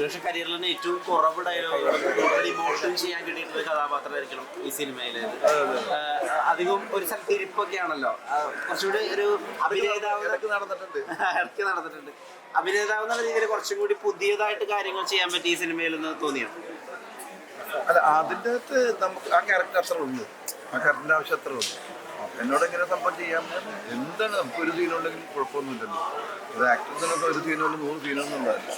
ഒരുപക്ഷെ കരിയറിൽ തന്നെ ഏറ്റവും കുറവ് ഡയലോഗുകൾ ഇമോഷൻ ചെയ്യാൻ കിട്ടിയിട്ടുള്ള കഥാപാത്രമായിരിക്കണം ഈ സിനിമയിൽ അധികം ഒരു സ്ഥലത്ത് ഇരിപ്പൊക്കെ ആണല്ലോ. കുറച്ചുകൂടി ഒരു അഭിനേതാവ് നടന്നിട്ടുണ്ട്. ഇടയ്ക്ക് നടന്നിട്ടുണ്ട്. അഭിനേതാവ് എന്ന രീതിയിൽ കുറച്ചും കൂടി പുതിയതായിട്ട് കാര്യങ്ങൾ ചെയ്യാൻ പറ്റി ഈ സിനിമയിൽ എന്ന് തോന്നിയോ? അല്ല അതിന്റെ അകത്ത് നമുക്ക് ആ ക്യാരക്ടർ അത്ര ഉണ്ട് ആ ക്യാരക്ടറിന്റെ ആവശ്യം അത്ര ഉണ്ട് എന്നോട് എങ്ങനെ സംഭവം ചെയ്യാൻ എന്താണ്? നമുക്ക് ഒരു സീനുണ്ടെങ്കിൽ കുഴപ്പമൊന്നുമില്ലല്ലോ. ഒരു ആക്ടേഴ്സിനൊക്കെ ഒരു സീനുകൊണ്ട് നൂറ് സീനൊന്നും ഉണ്ടാവില്ല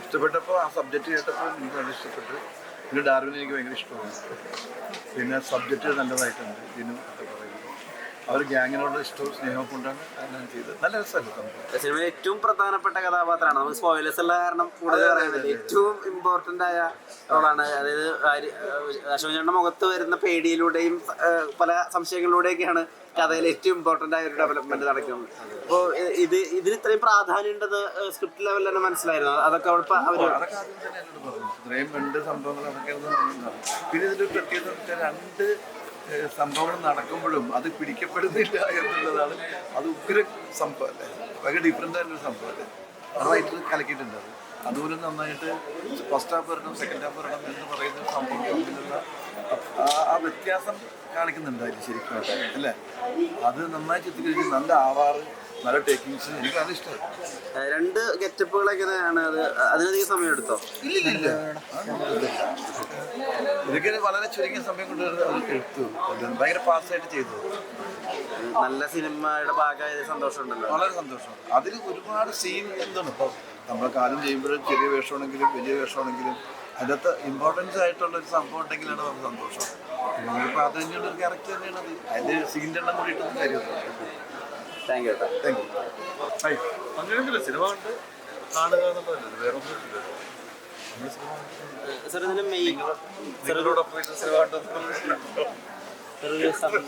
ഇഷ്ടപ്പെട്ടപ്പോൾ ആ സബ്ജക്റ്റ് കേട്ടപ്പോൾ എനിക്ക് വളരെ ഇഷ്ടപ്പെട്ടു. പിന്നെ ഡാർവിനെ എനിക്ക് ഭയങ്കര ഇഷ്ടമാണ്. പിന്നെ സബ്ജക്റ്റ് നല്ലതായിട്ടുണ്ട്. ഇതിനും അവർ ഗ്യാങ്ങിനോട് ഇഷ്ടവും സ്നേഹവും കൊണ്ടാണ് അങ്ങനെ ചെയ്തത് നല്ല രസമല്ലേ സിനിമയിൽ ഏറ്റവും പ്രധാനപ്പെട്ട കഥാപാത്രമാണ്. നമുക്ക് സ്പോയിലേഴ്സ് ഉള്ള കാരണം കൂടുതൽ പറയുന്നത് ഏറ്റവും ഇമ്പോർട്ടന്റ് ആയ റോളാണ്. അതായത് ആര്- അശോക് ചേട്ടന്റെ മുഖത്ത് വരുന്ന പേടിയിലൂടെയും പല സംശയങ്ങളിലൂടെയൊക്കെയാണ് കഥയിൽ ഏറ്റവും ഇമ്പോർട്ടന്റ് ആയ ഒരു ഡെവലപ്മെന്റ് നടക്കുന്നത്. അപ്പോൾ ഇത് ഇതിന് ഇത്രയും പ്രാധാന്യം ഉണ്ടെന്ന് സ്ക്രിപ്റ്റ് ലെവലിൽ തന്നെ മനസ്സിലായിരുന്നു. അതൊക്കെ അവിടെ അവർ ഇത്രയും രണ്ട് സംഭവങ്ങൾ പിന്നെ ഇതിന്റെ പ്രത്യേകത രണ്ട് സംഭവങ്ങൾ നടക്കുമ്പോഴും അത് പിടിക്കപ്പെടുന്നില്ല എന്നുള്ളതാണ്. അത് ഉഗ്ര സംഭവം അല്ലേ? ഭയങ്കര ഡിഫറെന്റ് ആയിട്ടൊരു സംഭവം അല്ലേ? നന്നായിട്ട് കലക്കിയിട്ടുണ്ട് അത്. അതുപോലെ നന്നായിട്ട് ഫസ്റ്റ് ഹാഫ് വരണം സെക്കൻഡ് ഹാഫ് വരണം എന്ന് പറയുന്ന സംഭവം ആ- വ്യത്യാസം കാണിക്കുന്നുണ്ട് ശരിക്കും അല്ലേ? അത് നന്നായി ചിത്രീകരിച്ച് നല്ല ആവാറ് നല്ല ടേക്കിങ്സ് എനിക്ക് നല്ല ഇഷ്ടമായി രണ്ട് ഗെറ്റപ്പുകൾ എങ്ങനെയാണ് അത്. അതിനധികം സമയം എടുത്തോ? ഇല്ല ഇതൊക്കെ വളരെ ചുരുങ്ങിയ സമയം കൊണ്ട് എടുത്തു. ഭയങ്കര ഫാസ്റ്റായിട്ട് ചെയ്തു. നല്ല സിനിമയുടെ ഭാഗമായത് സന്തോഷമുണ്ടല്ലോ. വളരെ സന്തോഷം. അതിൽ ഒരുപാട് സീൻ എന്താണ്? ഇപ്പോൾ നമ്മൾ കാലം ചെയ്യുമ്പോഴും ചെറിയ വേഷമാണെങ്കിലും വലിയ വേഷമാണെങ്കിലും അതിനകത്ത് ഇമ്പോർട്ടൻസ് ആയിട്ടുള്ള ഒരു സംഭവം ഉണ്ടെങ്കിലാണ് നമുക്ക് സന്തോഷം. പ്രാധാന്യമുള്ള ഒരു ക്യാരക്ടർ തന്നെയാണ് അത് അതിന്റെ സീന്റെ എണ്ണം കൂടി ഇട്ടൊന്നും കാര്യമില്ല. Thank you thank you cinema കണ്ട് കാണുക എന്നുള്ളതല്ല. വേറെ ഒന്നുമില്ല നമ്മൾ സിനിമ സാർ ഇതിന്റെ മെയിൻ നിങ്ങളോടൊപ്പം ഇരുന്ന് സിനിമ കണ്ടത് ഒരു സം-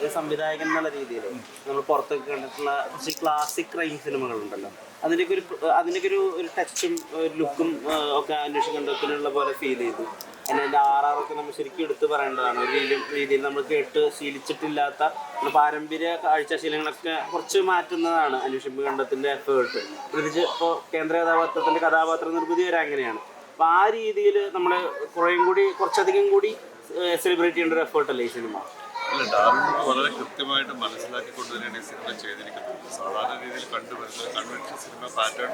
ഒരു സംവിധായകൻ എന്നുള്ള രീതിയിൽ നമ്മൾ പുറത്തൊക്കെ കണ്ടിട്ടുള്ള കുറച്ച് ക്ലാസിക് ക്രൈം സിനിമകളുണ്ടല്ലോ. അതിന്റെയൊക്കെ ഒരു അതിന്റെയൊക്കെ ഒരു ഒരു ടച്ചും ലുക്കും ഒക്കെ അന്വേഷിക്കേണ്ടതിനുള്ള പോലെ ഫീൽ ചെയ്തു. പിന്നെ അതിന്റെ ആറാറൊക്കെ നമ്മൾ ശരിക്കും എടുത്തു പറയേണ്ടതാണ്. ഒരു രീതിയിൽ നമ്മൾ കേട്ട് ശീലിച്ചിട്ടില്ലാത്ത പാരമ്പര്യ കാഴ്ചശീലങ്ങളൊക്കെ കുറച്ച് മാറ്റുന്നതാണ് അന്വേഷിപ്പ് കണ്ടത്തിന്റെ എഫേർട്ട് പ്രത്യേകിച്ച് ഇപ്പോൾ കേന്ദ്ര കഥാപാത്രത്തിന്റെ കഥാപാത്ര നിർമ്മിതി വരെ അങ്ങനെയാണ്. അപ്പോൾ ആ രീതിയിൽ നമ്മൾ കുറേയും കൂടി കുറച്ചധികം കൂടി സെലിബ്രേറ്റ് ചെയ്യേണ്ട ഒരു എഫേർട്ടല്ലേ ഈ സിനിമ അല്ല ഡാർവിൻ വളരെ കൃത്യമായിട്ട് മനസ്സിലാക്കിക്കൊണ്ട് തന്നെയാണ് ഈ സിനിമ ചെയ്തിരിക്കുന്നത് സാധാരണ രീതിയിൽ കണ്ടുവരുന്ന കൺവെൻഷൻ സിനിമ പാറ്റേൺ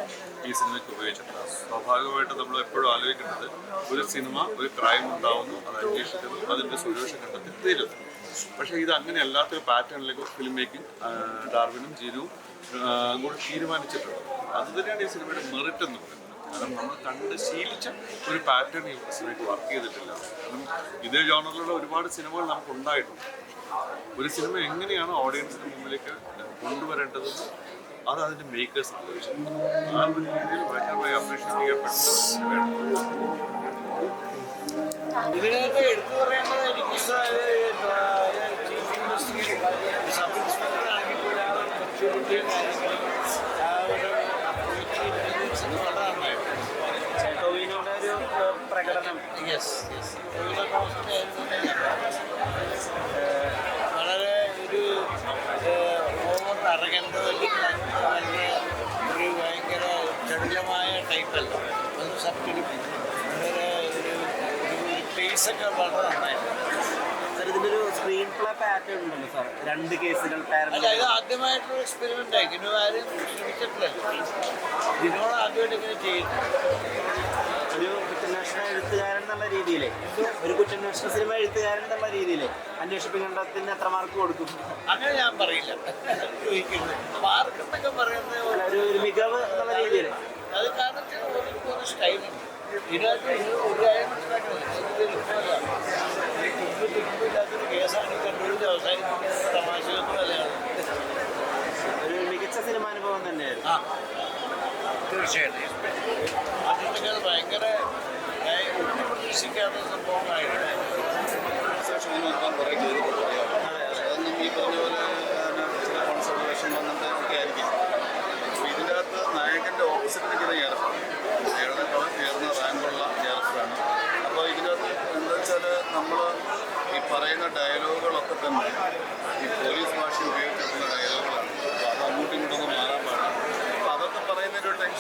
ഈ സിനിമയ്ക്ക് ഉപയോഗിച്ചിട്ടില്ല. സ്വാഭാവികമായിട്ട് നമ്മൾ എപ്പോഴും ആലോചിക്കുന്നത് ഒരു സിനിമ ഒരു ക്രൈം ഉണ്ടാവുന്നു അത് അന്വേഷിക്കുന്നു അതിന്റെ സൊല്യൂഷൻ കണ്ടെത്തി തീരുന്നു. പക്ഷേ ഇത് അങ്ങനെ അല്ലാത്തൊരു പാറ്റേണിലേക്ക് ഫിലിം മേക്കിംഗ് ഡാർവിനും ജീനുവും കൂടി തീരുമാനിച്ചിട്ടുണ്ട്. അത് തന്നെയാണ് ഈ സിനിമയുടെ മെറിറ്റ് എന്ന് പറയുന്നത്. കാരണം നമ്മൾ കണ്ട് ശീലിച്ച ഒരു പാറ്റേൺ ഈ സിനിമയ്ക്ക് വർക്ക് ചെയ്തിട്ടില്ല. കാരണം ഇതേ ജോണറിലുള്ള ഒരുപാട് സിനിമകൾ നമുക്ക് ഉണ്ടായിട്ടുണ്ട് ഒരു സിനിമ എങ്ങനെയാണ് ഓഡിയൻസിന് മുമ്പിലേക്ക് കൊണ്ടുവരേണ്ടത് അത് അതിന്റെ മേക്കേഴ്സ് ആ ഒരു രീതിയിൽ ഭയങ്കരമായി അപ്രീഷിയേറ്റ് ചെയ്യപ്പെട്ട ഒരു സിനിമയാണ് ഇതിനകത്ത് എടുത്തു പറയേണ്ടത് എനിക്ക് ചീഫ് ഇൻവെസ്റ്റിഗേറ്റർ സബ് ഇൻസ്പെക്ടർ ആണെങ്കിൽ കൂടാതെ കുറച്ച് പുതിയ കാര്യങ്ങൾ ആ ഒരു intelligence വളരെ ടോവിനോടെ ഒരു പ്രകടനം. യെസ് യെസ് ടൈപ്പല്ല അത് സബ്റ്റിലും വളരെ ഒരു ഒരു പേസൊക്കെ വളരെ നന്നായിരുന്നു. സാർ സ്ക്രീൻ പ്ലേ പാറ്റേൺ ഉണ്ടല്ലോ സാർ രണ്ട് കേസുകൾ അല്ല ഇത് ആദ്യമായിട്ടൊരു എക്സ്പെരിമെന്റ് ആയി. ഇതിനു ആരും ശ്രമിച്ചിട്ടില്ലല്ലോ ഇതിനോട് ആദ്യമായിട്ട് ഇങ്ങനെ ചെയ്യുന്നു ഒരു കുറ്റാന്വേഷണ എഴുത്തുകാരൻ എന്നുള്ള രീതിയിലെ. ഒരു കുറ്റാന്വേഷണ സിനിമ എഴുത്തുകാരൻ എന്നുള്ള രീതിയിൽ അന്വേഷിപ്പ് കണ്ടത്തിന് എത്ര മാർക്ക് കൊടുക്കും? അങ്ങനെ ഞാൻ പറയില്ല. ചോദിക്കുന്നു. മാർക്കെന്നൊക്കെ പറയുന്നത് അല്ല, ഒരു ഒരു മികവ് എന്നുള്ള രീതിയിൽ അത് കാരണത്തിന് ഒരു സ്റ്റൈലുണ്ട് ഇതിനകത്ത് ഇത് ഒരു കാര്യം മനസ്സിലാക്കുന്നത് കേസാണ് ഈ കണ്ടുപിടിച്ച് അവസാനിപ്പിക്കുന്നത് തമാശയൊന്നും അല്ലയാണ് ഒരു മികച്ച സിനിമാനുഭവം തന്നെയായിരുന്നു. ആ. തീർച്ചയായിട്ടും. ഭയങ്കര ഒട്ടും പ്രതീക്ഷിക്കാത്ത ചെയ്തിട്ടുണ്ട് അതൊന്നും ഈ പറഞ്ഞ പോലെ ചില കോൺസെൻട്രേഷൻ അങ്ങനത്തെ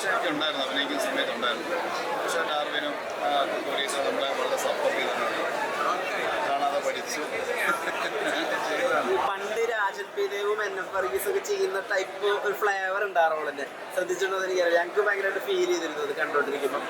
പ്രതീക്ഷയൊക്കെ ഉണ്ടായിരുന്നു അഭിനയിക്കുന്ന സമയത്ത് ഉണ്ടായിരുന്നു. പക്ഷേ ഡാർവിനും പോലീസും നമ്മളെ വളരെ സപ്പോർട്ട് ചെയ്തിട്ടുണ്ട്. കാണാതെ പഠിച്ചു. പണ്ട് രാജൻ പിതേവും എൻ എഫ് വർഗീസ് ഒക്കെ ചെയ്യുന്ന ടൈപ്പ് ഒരു ഫ്ലേവർ ഉണ്ട് ആ റോളിന്റെ. ശ്രദ്ധിച്ചിട്ടുണ്ടോ എനിക്കറിയാം ഞങ്ങൾക്ക് ഭയങ്കരമായിട്ട് ഫീൽ ചെയ്തിരുന്നു അത് കണ്ടോണ്ടിരിക്കുമ്പോൾ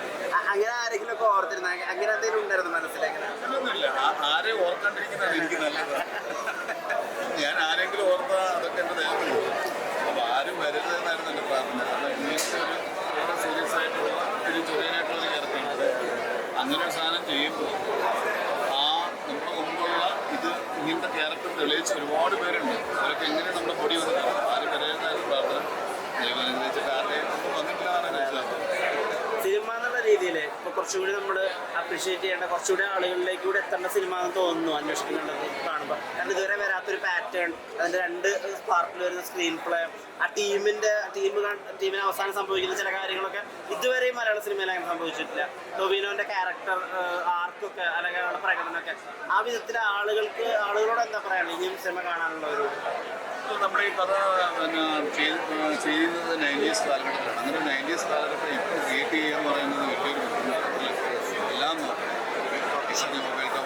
കുറച്ചുകൂടി നമ്മൾ അപ്രീഷിയേറ്റ് ചെയ്യേണ്ട കുറച്ചുകൂടി ആളുകളിലേക്ക് കൂടി എത്തേണ്ട സിനിമ എന്ന് തോന്നുന്നു അന്വേഷിക്കുന്നുണ്ടെന്ന് കാണുമ്പോൾ കാരണം ഇതുവരെ വരാത്തൊരു പാറ്റേൺ അതിന്റെ രണ്ട് പാർട്ടിൽ വരുന്ന സ്ക്രീൻ പ്ലേ ആ ടീമിന്റെ ടീം ടീമിന് അവസാനം സംഭവിക്കുന്ന ചില കാര്യങ്ങളൊക്കെ ഇതുവരെയും മലയാള സിനിമയിൽ അങ്ങനെ സംഭവിച്ചിട്ടില്ല. ടൊവിനോന്റെ ക്യാരക്ടർ ആർക്കൊക്കെ അല്ലെങ്കിൽ അവരുടെ പ്രകടനമൊക്കെ ആ വിധത്തിൽ ആളുകൾക്ക് ആളുകളോട് എന്താ പറയാനുള്ളത്? ഇനിയും സിനിമ കാണാനുള്ള ഒരു ഇപ്പോൾ നമ്മുടെ ഈ കഥ പിന്നെ ചെയ്യുന്നത് നയന്റീസ് കാലഘട്ടത്തിലാണ്. അങ്ങനെ നയന്റീസ് കാലഘട്ടം ഇപ്പോൾ ക്രിയേറ്റ് ചെയ്യുക എന്ന് പറയുന്നത് വലിയൊരു ബുദ്ധിമുട്ടാണ്. que se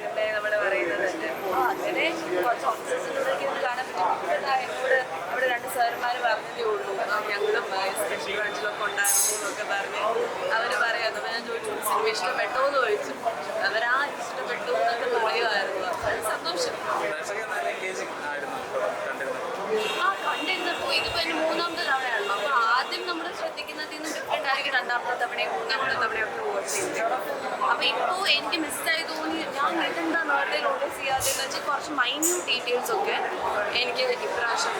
എന്നാണല്ലോ നമ്മൾ പറയുന്നത് തന്നെ. അങ്ങനെ കുറച്ച് ഓഫീസേഴ്സിനൊക്കെ ഇരുന്ന് കാണാൻ പറ്റും. എന്നോട് അവിടെ രണ്ട് സാറുമാർ പറഞ്ഞതേ ഉള്ളൂ. ഞങ്ങളും സ്പെഷ്യൽ ബ്രാഞ്ചിലൊക്കെ ഉണ്ടായിരുന്നു എന്നൊക്കെ പറഞ്ഞ് അവർ പറയാം അപ്പോൾ ഞാൻ ചോദിച്ചു സിനിമ ഇഷ്ടപ്പെട്ടോ? എന്ന് ചോദിച്ചു അവരാ ഇഷ്ടപ്പെട്ടു എന്നൊക്കെ പറയുമായിരുന്നു അപ്പോൾ അത് സന്തോഷം ആ കണ്ടിരുന്നപ്പോ ഇതിപ്പോ എന്റെ മൂന്നാമത്തെ തവണയാണല്ലോ അപ്പൊ ആദ്യം നമ്മൾ ശ്രദ്ധിക്കുന്നതിൽ നിന്ന് ആയിരിക്കും രണ്ടാമത്തെ തവണയും മൂന്നാമത്തെ തവണയൊക്കെ വോട്ട് ചെയ്തിട്ടുണ്ട് അപ്പൊ ഇപ്പോൾ എനിക്ക് മിസ്സായി തോന്നി. ഞാൻ ഇതെന്താ നേരത്തെ നോട്ടീസ് ചെയ്യാതെ എന്ന് വെച്ചാൽ കുറച്ച് മൈന്യൂട്ട് ഡീറ്റെയിൽസ് ഒക്കെ എനിക്ക് ഇപ്രാവശ്യം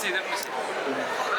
Hepsi 70.